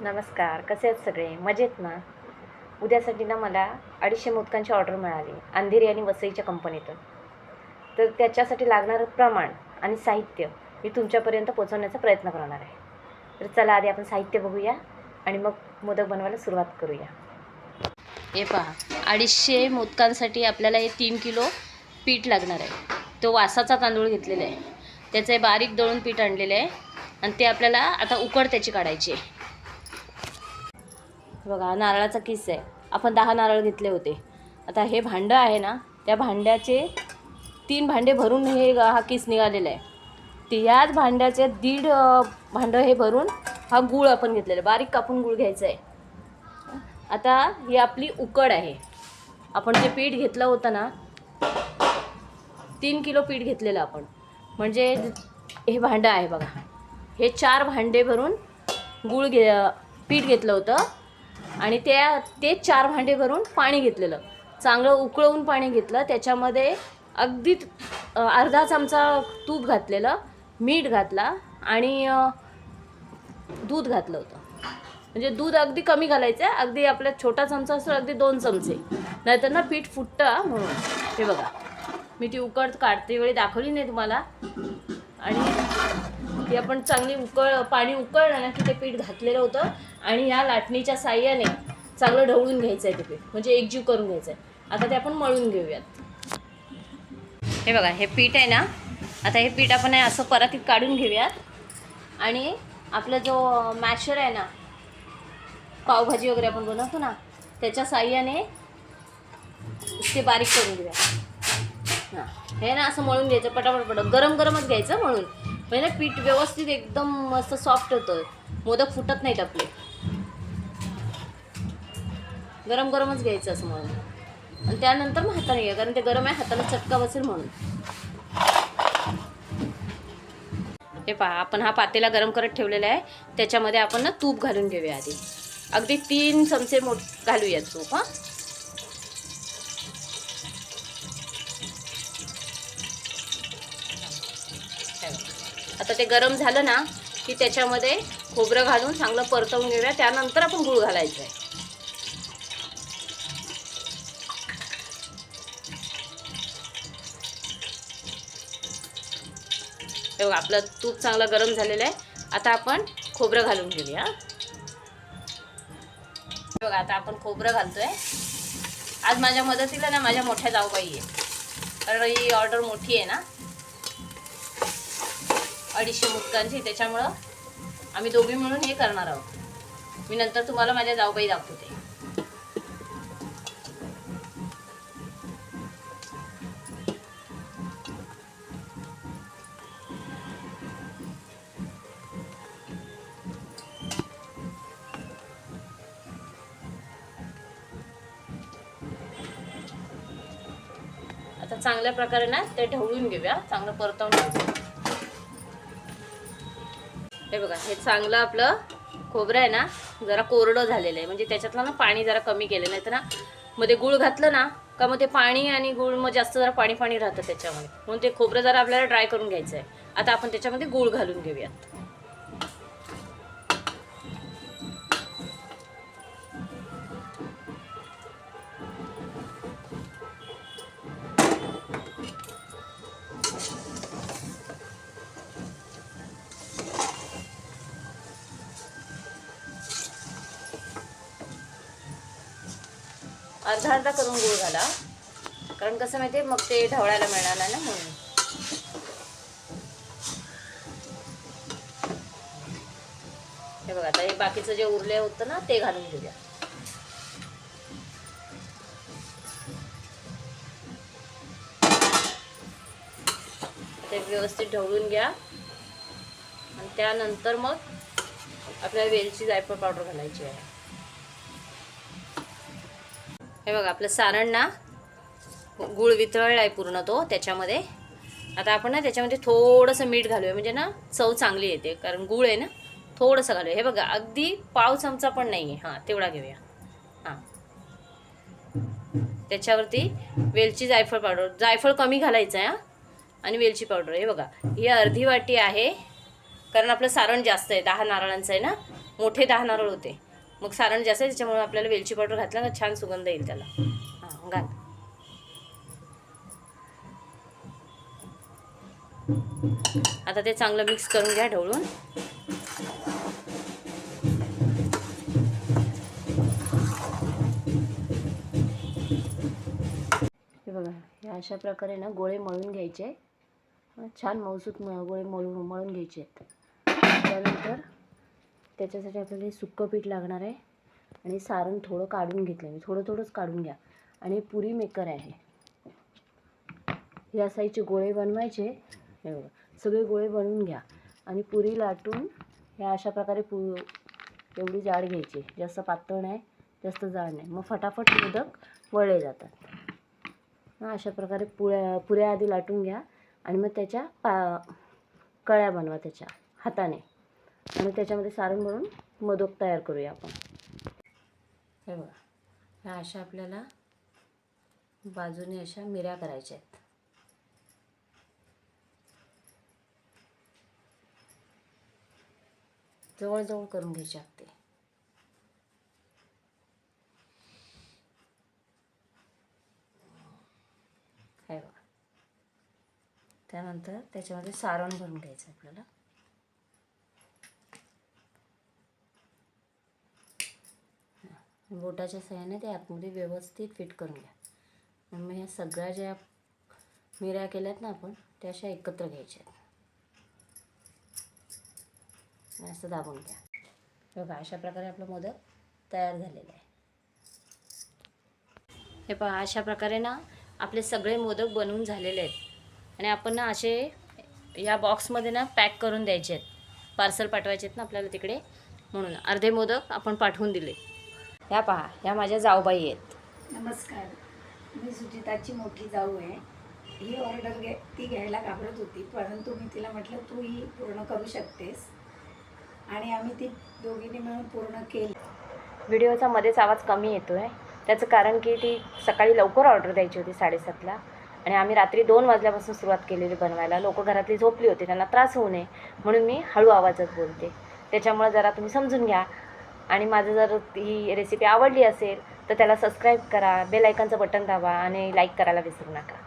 नमस्कार कसे आहेत सगळे? मजेत ना? उद्यासाठी ना मला अडीचशे मोदकांची ऑर्डर मिळाली अंधेरी आणि वसईच्या कंपनीतून. तर त्याच्यासाठी लागणारं प्रमाण आणि साहित्य मी तुमच्यापर्यंत पोचवण्याचा प्रयत्न करणार आहे. तर चला आधी आपण साहित्य बघूया आणि मग मोदक बनवायला सुरुवात करूया. हे पहा अडीचशे मोदकांसाठी आपल्याला हे तीन किलो पीठ लागणार आहे. तो वासाचा तांदूळ घेतलेला आहे. त्याचं हे बारीक दळून पीठ आणलेलं आहे आणि ते आपल्याला आता उकड त्याची काढायची आहे. बघा नारळाचा किस आहे. आपण दहा नारळ घेतले होते. आता हे भांडं आहे ना त्या भांड्याचे तीन भांडे भरून हे हा किस निघालेला आहे. ते याच भांड्याचे दीड भांडं हे भरून हा गूळ आपण घेतलेला आहे. बारीक कापून गूळ घ्यायचा आहे. आता ही आपली उकड आहे. आपण जे पीठ घेतलं होतं ना तीन किलो पीठ घेतलेलं आपण. म्हणजे हे भांडं आहे बघा. हे चार भांडे भरून गूळ घे पीठ घेतलं होतं. आणि त्या ते चार भांडे भरून पाणी घेतलेलं. चांगलं उकळवून पाणी घेतलं. त्याच्यामध्ये अगदी अर्धा चमचा तूप घातलेलं मीठ घातला आणि दूध घातलं होतं. म्हणजे दूध अगदी कमी घालायचं आहे अगदी आपला छोटा चमचा असतो अगदी दोन चमचे. नाहीतर ना पीठ फुटतं म्हणून. हे बघा. मी ती उकड काढते वेळी दाखवली नाही तुम्हाला. आणि ती आपण चांगली उकळ पाणी उकळलं ना की ते पीठ घातलेलं होतं आणि या लाटणीच्या साह्याने चांगलं ढवळून घ्यायचं आहे ते पीठ. म्हणजे एकजीव करून घ्यायचं आहे आता ते आपण मळून घेऊयात. हे बघा हे पीठ आहे ना आता हे पीठ आपण असं परातीत काढून घेऊयात. आणि आपला जो मॅशर आहे ना पावभाजी वगैरे आपण बनवतो ना त्याच्या साह्याने ते बारीक करून घेऊया हां. हे ना असं मळून घ्यायचं पटापट पटक गरम गरमच घ्यायचं मळून. म्हणजे ना पीठ व्यवस्थित एकदम मस्त सॉफ्ट होतं मोदक फुटत नाहीत आपले. गरम गरमच घ्यायचं असं म्हणून. आणि त्यानंतर मग हाताने घ्या कारण ते गरम आहे हाताला चटका बसेल म्हणून. हे पहा आपण हा पातेला गरम करत ठेवलेला आहे. त्याच्यामध्ये आपण ना तूप घालून घेऊया आधी. अगदी तीन चमचे मोठ घालूया तूप हां. आता ते गरम झालं ना की त्याच्यामध्ये खोबरं घालून चांगलं परतवून घेऊया. त्यानंतर आपण गूळ घालायचं आहे. हे आपलं तूप चांगलं गरम झालेलं आहे. आता आपण खोबरं घालून घेऊया. बघा आता आपण खोबरं घालतोय. आज माझ्या मदतीला ना माझ्या मोठ्या जाऊबाई आहे. कारण ही ऑर्डर मोठी आहे ना. अडीचशे मुटकांची त्याच्यामुळं आम्ही दोघी मिळून हे करणार आहोत. मी नंतर तुम्हाला माझ्या जाऊबाई दाखवते. आता चांगल्या प्रकारे ना ते ढवळून घेऊया. चांगलं परतवून घेऊया. हे बघा हे चांगलं आपलं खोबरं आहे ना जरा कोरडं झालेलं आहे. म्हणजे त्याच्यातलं ना पाणी जरा कमी केलं नाही तर ना मध्ये गुळ घातलं ना का मग ते पाणी आणि गुळ मग जास्त जरा पाणी पाणी राहतं त्याच्यामध्ये. म्हणून ते खोबरं जरा आपल्याला ड्राय करून घ्यायचं आहे. आता आपण त्याच्यामध्ये गुळ घालून घेऊयात. अर्धा अर्धा करून गुळ घाला. कारण कसं माहिती मग ते ढवळायला मिळणार नाही ना म्हणून. हे बघा आता हे बाकीचं जे उरले होतं ना ते घालून घेऊया. ते व्यवस्थित ढवळून घ्या. आणि त्यानंतर मग आपल्याला वेलची जायफळ पावडर घालायची आहे. हे बघा आपलं सारण ना गुळ वितळला आहे पूर्ण तो त्याच्यामध्ये. आता आपण ना त्याच्यामध्ये थोडंसं मीठ घालूया म्हणजे ना चव चांगली येते कारण गुळ आहे ना थोडंसं घालूया. हे बघा अगदी पाव चमचा पण नाही आहे हां तेवढा घेऊया. हां. त्याच्यावरती वेलची जायफळ पावडर जायफळ कमी घालायचं आहे हां आणि वेलची पावडर हे बघा ही अर्धी वाटी आहे कारण आपलं सारण जास्त आहे दहा नारळांचं आहे ना मोठे दहा नारळ होते. मग सारण जास्त आहे त्याच्यामुळे आपल्याला वेलची पावडर घातला ना छान सुगंध येईल त्याला. हां घाल. आता ते चांगलं मिक्स करून घ्या ढवळून. हे बघा अशा प्रकारे ना गोळे मळून घ्यायचे. छान मऊसूत गोळे मळून मळून घ्यायचे. आहेत त्यानंतर त्याच्यासाठी आपल्याला हे सुक्कं पीठ लागणार आहे. आणि सारण थोडं काढून घेतलं मी म्हणजे थोडं थोडंच काढून घ्या. आणि पुरी मेकर आहे. या साईजचे गोळे बनवायचे. हे बघा. सगळे गोळे बनवून घ्या. आणि पुरी लाटून ह्या अशा प्रकारे पु एवढी जाड घ्यायची. जास्त पातळ नाही जास्त जाड नाही. मग फटाफट मोदक वळले जातात. अशा प्रकारे पुऱ्या पुऱ्या आधी लाटून घ्या. आणि मग त्याच्या पा कळ्या बनवा त्याच्या हाताने. आणि त्याच्यामध्ये सारण भरून मोदक तयार करूया आपण. हे बघा ह्या अशा आपल्याला बाजूने अशा मिऱ्या करायच्या आहेत. जवळजवळ करून घ्यायचे लागते हे बघा. त्यानंतर त्याच्यामध्ये सारण भरून घ्यायचं आपल्याला. बोटाच्या सहाय्याने ते आतमध्ये व्यवस्थित फिट करून घ्या. मग ह्या सगळ्या ज्या मिऱ्या केल्यात ना आपण त्या अशा एकत्र घ्यायच्या आहेत. असं दाबून घ्या. बघा अशा प्रकारे आपलं मोदक तयार झालेलं आहे. हे पहा अशा प्रकारे ना आपले सगळे मोदक बनवून झालेले आहेत. आणि आपण ना असे या बॉक्समध्ये ना पॅक करून द्यायचे आहेत. पार्सल पाठवायचे आहेत ना आपल्याला तिकडे. म्हणून अर्धे मोदक आपण पाठवून दिले. ह्या पहा ह्या माझ्या जाऊबाई आहेत. नमस्कार. मी सुचिताची मोठी जाऊ आहे. ही ऑर्डर घे ती घ्यायला घाबरत होती परंतु मी तिला म्हटलं तू ही पूर्ण करू शकतेस. आणि आम्ही ती दोघींनी मिळून पूर्ण केली. व्हिडिओचा मध्येच आवाज कमी येतो आहे त्याचं कारण की ती सकाळी लवकर ऑर्डर द्यायची होती साडेसातला. आणि आम्ही रात्री दोन वाजल्यापासून सुरुवात केलेली बनवायला. लोक घरातली झोपली होती त्यांना त्रास होऊ नये म्हणून मी हळू आवाजात बोलते. त्याच्यामुळे जरा तुम्ही समजून घ्या. आणि माझं जर ही रेसिपी आवडली असेल तर त्याला सबस्क्राईब करा बेल आयकनचं बटन दाबा आणि लाईक करायला विसरू नका.